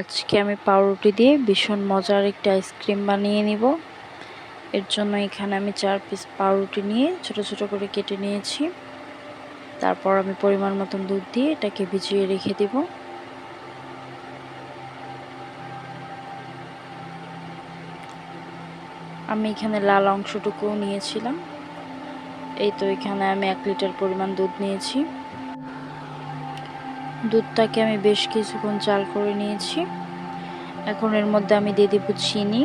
আজকে আমি পাউরুটি দিয়ে ভীষণ মজার একটা আইসক্রিম বানিয়ে নিব। এর জন্য এখানে আমি চার পিস পাউরুটি নিয়ে ছোট ছোট করে কেটে নিয়েছি। তারপর আমি পরিমাণ মতন দুধ দিয়ে এটাকে ভিজিয়ে রেখে দেব। আমি এখানে লাল অংশটুকুও নিয়েছিলাম। এই তো এখানে আমি এক লিটার পরিমাণ দুধ নিয়েছি। দুধটাকে আমি বেশ কিছুক্ষণ চাল করে নিয়েছি। এখন এর মধ্যে আমি দিয়ে দিব চিনি।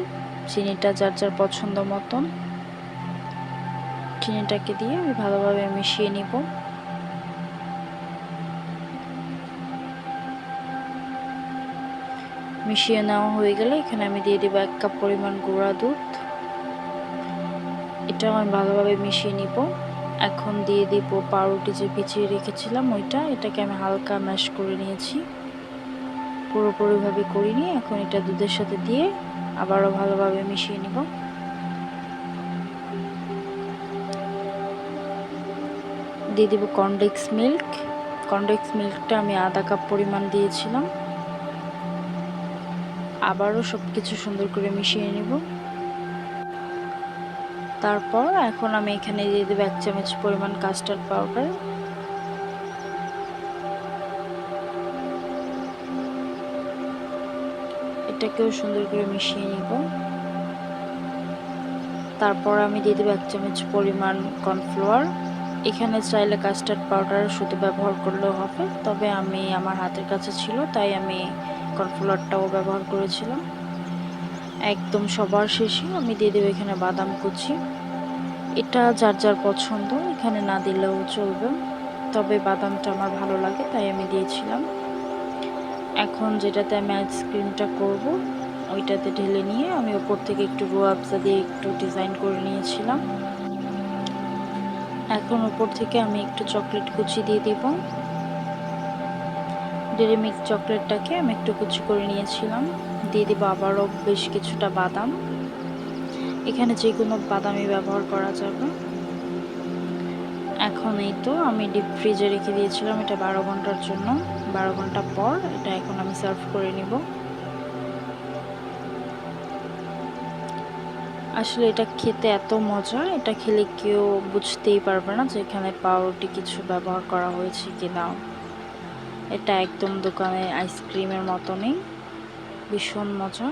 চিনিটা যার যার পছন্দ মতন। চিনিটাকে দিয়ে আমি ভালোভাবে মিশিয়ে নিব। মিশিয়ে নেওয়া হয়ে গেলে এখানে আমি দিয়ে দিব এক কাপ পরিমাণ গুঁড়া দুধ। এটাও আমি ভালোভাবে মিশিয়ে নিব। এখন দিয়ে দিব পাউরুটি যে ভিজিয়ে রেখেছিলাম ওইটা। এটাকে আমি হালকা ম্যাশ করে নিয়েছি। পুরোপুরিভাবে করিনি। এখন এটা দুধের সাথে দিয়ে আবারও ভালোভাবে মিশিয়ে নিব। দিয়ে দিব কনডেক্স মিল্ক কনডেক্স মিল্কটা আমি আধা কাপ পরিমাণ দিয়েছিলাম। আবারও সব কিছু সুন্দর করে মিশিয়ে নিব। তারপর এখন আমি এখানে দিয়ে দেবো এক চামচ পরিমাণ কাস্টার্ড পাউডার এটাকেও সুন্দর করে মিশিয়ে নিব। তারপর আমি দিয়ে দেবো এক চামচ পরিমাণ কর্নফ্লাওয়ার এখানে চাইলে কাস্টার্ড পাউডার শুধু ব্যবহার করলেও হবে, তবে আমি, আমার হাতের কাছে ছিল, তাই আমি কর্নফ্লাওয়ারটাও ব্যবহার করেছিলাম। একদম সবার শেষে আমি দিয়ে দেবো এখানে বাদাম কুচি। এটা যার যার পছন্দ, এখানে না দিলেও চলবে। তবে বাদামটা আমার ভালো লাগে, তাই আমি দিয়েছিলাম। এখন যেটাতে আমি আইসক্রিমটা করব, ওইটাতে ঢেলে নিয়ে আমি ওপর থেকে একটু রোয়াবজা দিয়ে একটু ডিজাইন করে নিয়েছিলাম। এখন ওপর থেকে আমি একটু চকলেট কুচি দিয়ে দিব। ডেরি মিল্ক চকলেটটাকে আমি একটু কুচি করে নিয়েছিলাম। দিয়ে দিব আবারও বেশ কিছুটা বাদাম। এখানে যে কোনো বাদামই ব্যবহার করা যাবে। এখন এই তো আমি ডিপ ফ্রিজে রেখে দিয়েছিলাম, এটা বারো ঘণ্টার জন্য। বারো ঘণ্টা পর এটা এখন আমি সার্ভ করে নিব। আসলে এটা খেতে এত মজা, এটা খেলে কেউ বুঝতেই পারবে না যে এখানে পাউরুটি কিছু ব্যবহার করা হয়েছে কি না এটা একদম দোকানে আইসক্রিমের মতনই। ভীষণ মজা।